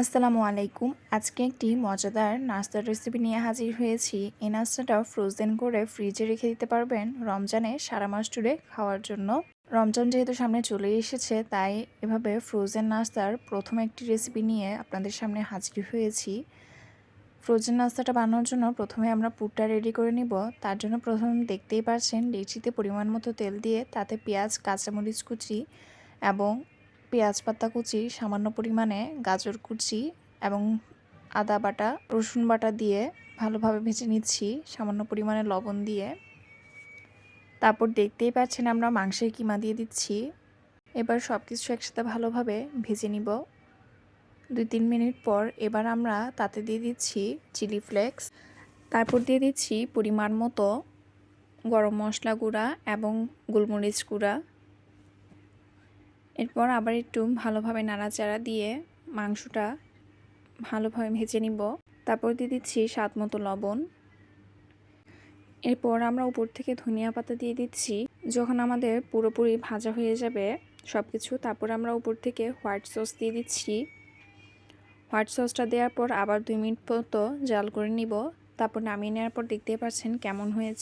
আসসালামু আলাইকুম। আজকে একটি মজাদার নাস্তার রেসিপি নিয়ে হাজির হয়েছি। এই নাস্তাটা ফ্রোজেন করে ফ্রিজে রেখে দিতে পারবেন রমজানে সারা মাস জুড়ে খাওয়ার জন্য। রমজান যেহেতু সামনে চলে এসেছে, তাই এভাবে ফ্রোজেন নাস্তার প্রথম একটি রেসিপি নিয়ে আপনাদের সামনে হাজির হয়েছি। ফ্রোজেন নাস্তাটা বানানোর জন্য প্রথমে আমরা পুরটা রেডি করে নিব। তার জন্য প্রথম দেখতেই পারছেন ডেকচিতে পরিমাণ মতো তেল দিয়ে তাতে পেঁয়াজ, কাঁচামরিচ কুচি এবং পেঁয়াজ পাতা কুচি, সামান্য পরিমাণে গাজর কুচি এবং আদা বাটা, রসুন বাটা দিয়ে ভালোভাবে ভেজে নিচ্ছি, সামান্য পরিমাণে লবণ দিয়ে। তারপর দেখতেই পাচ্ছেন আমরা মাংসের কিমা দিয়ে দিচ্ছি। এবার সব কিছু একসাথে ভালোভাবে ভেজে নিব। দুই তিন মিনিট পর এবার আমরা তাতে দিয়ে দিচ্ছি চিলি ফ্লেক্স। তারপর দিয়ে দিচ্ছি পরিমাণ মতো গরম মশলা গুঁড়া এবং গোলমরিচ গুঁড়া। এরপর আবার একটু ভালোভাবে নাড়াচাড়া দিয়ে মাংসটা ভালোভাবে ভেজে নিব। তারপর দিয়ে দিচ্ছি স্বাদ মতো লবণ। এরপর আমরা উপর থেকে ধনিয়া পাতা দিয়ে দিচ্ছি। যখন আমাদের পুরোপুরি ভাজা হয়ে যাবে সব কিছু তারপর আমরা উপর থেকে হোয়াইট সস দিয়ে দিচ্ছি। হোয়াইট সসটা দেওয়ার পর আবার দুই মিনিট মতো জাল করে নিব। তারপর নামিয়ে নেওয়ার পর দেখতেই পাচ্ছেন কেমন হয়েছে।